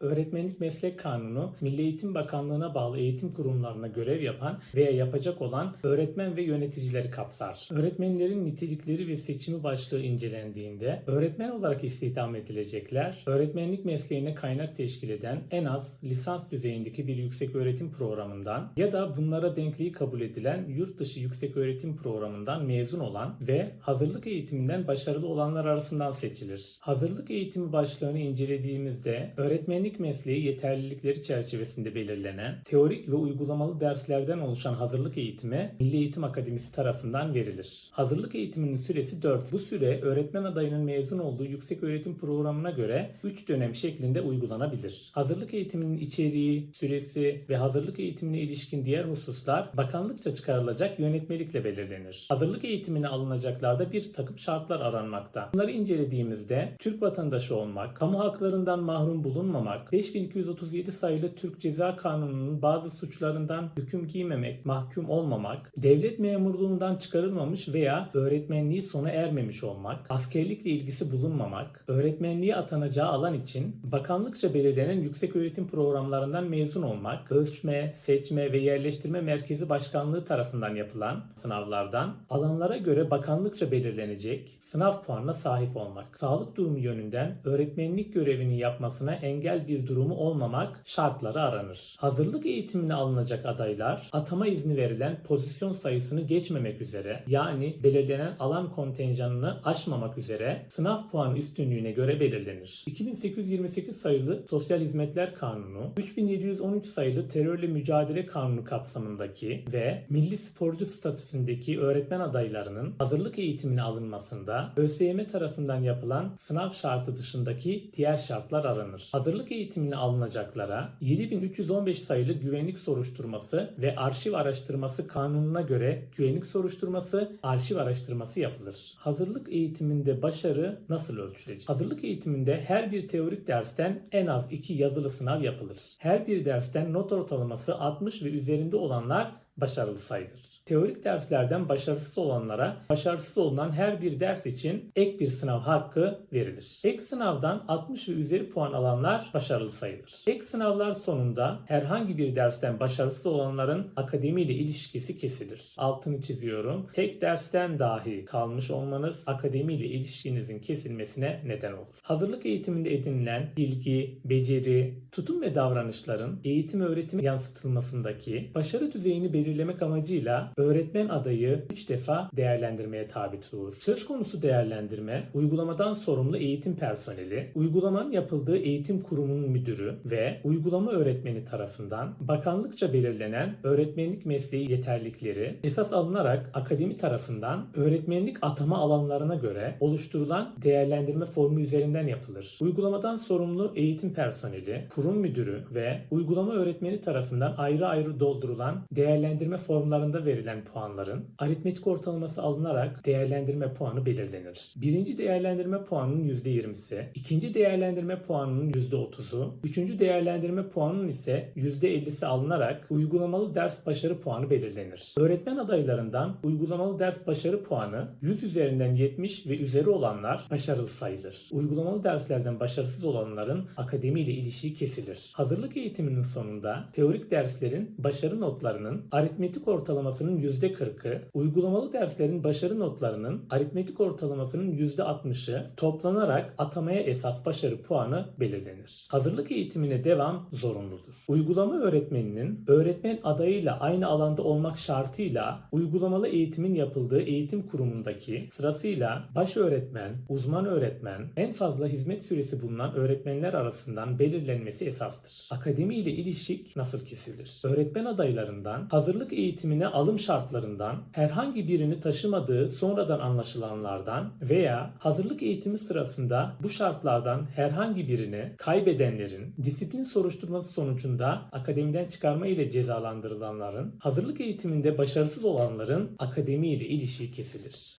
Öğretmenlik Meslek Kanunu, Milli Eğitim Bakanlığı'na bağlı eğitim kurumlarına görev yapan veya yapacak olan öğretmen ve yöneticileri kapsar. Öğretmenlerin nitelikleri ve seçimi başlığı incelendiğinde, öğretmen olarak istihdam edilecekler, öğretmenlik mesleğine kaynak teşkil eden en az lisans düzeyindeki bir yüksek öğretim programından ya da bunlara denkliği kabul edilen yurt dışı yüksek öğretim programından mezun olan ve hazırlık eğitiminden başarılı olanlar arasından seçilir. Hazırlık eğitimi başlığını incelediğimizde öğretmenlik mesleği yeterlilikleri çerçevesinde belirlenen teorik ve uygulamalı derslerden oluşan hazırlık eğitimi Milli Eğitim Akademisi tarafından verilir. Hazırlık eğitiminin süresi 4. Bu süre öğretmen adayının mezun olduğu yüksek öğretim programına göre 3 dönem şeklinde uygulanabilir. Hazırlık eğitiminin içeriği, süresi ve hazırlık eğitimine ilişkin diğer hususlar bakanlıkça çıkarılacak yönetmelikle belirlenir. Hazırlık eğitimine alınacaklarda bir takım şartlar aranmakta. Bunları incelediğimizde Türk vatandaşı olmak, kamu haklarından mahrum bulunmamak, 5237 sayılı Türk Ceza Kanunu'nun bazı suçlarından hüküm giymemek, mahkum olmamak, devlet memurluğundan çıkarılmamış veya öğretmenliği sona ermemiş olmak, askerlikle ilgisi bulunmamak, öğretmenliğe atanacağı alan için bakanlıkça belirlenen yüksek öğretim programlarından mezun olmak, ölçme, seçme ve yerleştirme merkezi başkanlığı tarafından yapılan sınavlardan alanlara göre bakanlıkça belirlenecek sınav puanına sahip olmak, sağlık durumu yönünden öğretmenlik görevini yapmasına engel bir durumu olmamak şartları aranır. Hazırlık eğitimine alınacak adaylar atama izni verilen pozisyon sayısını geçmemek üzere yani belirlenen alan kontenjanını aşmamak üzere sınav puanı üstünlüğüne göre belirlenir. 2828 sayılı Sosyal Hizmetler Kanunu, 3713 sayılı Terörle Mücadele Kanunu kapsamındaki ve milli sporcu statüsündeki öğretmen adaylarının hazırlık eğitimine alınmasında ÖSYM tarafından yapılan sınav şartı dışındaki diğer şartlar aranır. Hazırlık eğitimine alınacaklara 7315 sayılı güvenlik soruşturması ve arşiv araştırması kanununa göre güvenlik soruşturması, arşiv araştırması yapılır. Hazırlık eğitiminde başarı nasıl ölçülecek? Hazırlık eğitiminde her bir teorik dersten en az 2 yazılı sınav yapılır. Her bir dersten not ortalaması 60 ve üzerinde olanlar başarılı sayılır. Teorik derslerden başarısız olanlara başarısız olunan her bir ders için ek bir sınav hakkı verilir. Ek sınavdan 60 ve üzeri puan alanlar başarılı sayılır. Ek sınavlar sonunda herhangi bir dersten başarısız olanların akademiyle ilişkisi kesilir. Altını çiziyorum. Tek dersten dahi kalmış olmanız akademiyle ilişkinizin kesilmesine neden olur. Hazırlık eğitiminde edinilen bilgi, beceri, tutum ve davranışların eğitim öğretimi yansıtılmasındaki başarı düzeyini belirlemek amacıyla öğretmen adayı 3 defa değerlendirmeye tabi tutulur. Söz konusu değerlendirme, uygulamadan sorumlu eğitim personeli, uygulamanın yapıldığı eğitim kurumunun müdürü ve uygulama öğretmeni tarafından bakanlıkça belirlenen öğretmenlik mesleği yeterlikleri esas alınarak akademi tarafından öğretmenlik atama alanlarına göre oluşturulan değerlendirme formu üzerinden yapılır. Uygulamadan sorumlu eğitim personeli, kurum müdürü ve uygulama öğretmeni tarafından ayrı ayrı doldurulan değerlendirme formlarında verilen puanların aritmetik ortalaması alınarak değerlendirme puanı belirlenir. Birinci değerlendirme puanının %20'si, ikinci değerlendirme puanının %30'u, üçüncü değerlendirme puanının ise %50'si alınarak uygulamalı ders başarı puanı belirlenir. Öğretmen adaylarından uygulamalı ders başarı puanı 100 üzerinden 70 ve üzeri olanlar başarılı sayılır. Uygulamalı derslerden başarısız olanların akademiyle ilişiği kesilir. Hazırlık eğitiminin sonunda teorik derslerin başarı notlarının aritmetik ortalamasının %40'ı, uygulamalı derslerin başarı notlarının aritmetik ortalamasının %60'ı toplanarak atamaya esas başarı puanı belirlenir. Hazırlık eğitimine devam zorunludur. Uygulama öğretmeninin öğretmen adayıyla aynı alanda olmak şartıyla uygulamalı eğitimin yapıldığı eğitim kurumundaki sırasıyla baş öğretmen, uzman öğretmen, en fazla hizmet süresi bulunan öğretmenler arasından belirlenmesi esastır. Akademi ile ilişik nasıl kesilir? Öğretmen adaylarından hazırlık eğitimine alım şartlarından herhangi birini taşımadığı sonradan anlaşılanlardan veya hazırlık eğitimi sırasında bu şartlardan herhangi birini kaybedenlerin disiplin soruşturması sonucunda akademiden çıkarma ile cezalandırılanların hazırlık eğitiminde başarısız olanların akademi ile ilişiği kesilir.